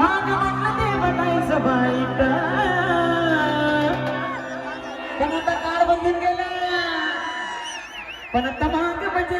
माग म्हटलं ते बनायचं बाईट पण आता काळ बंधून गेला. पण आता माग म्हणजे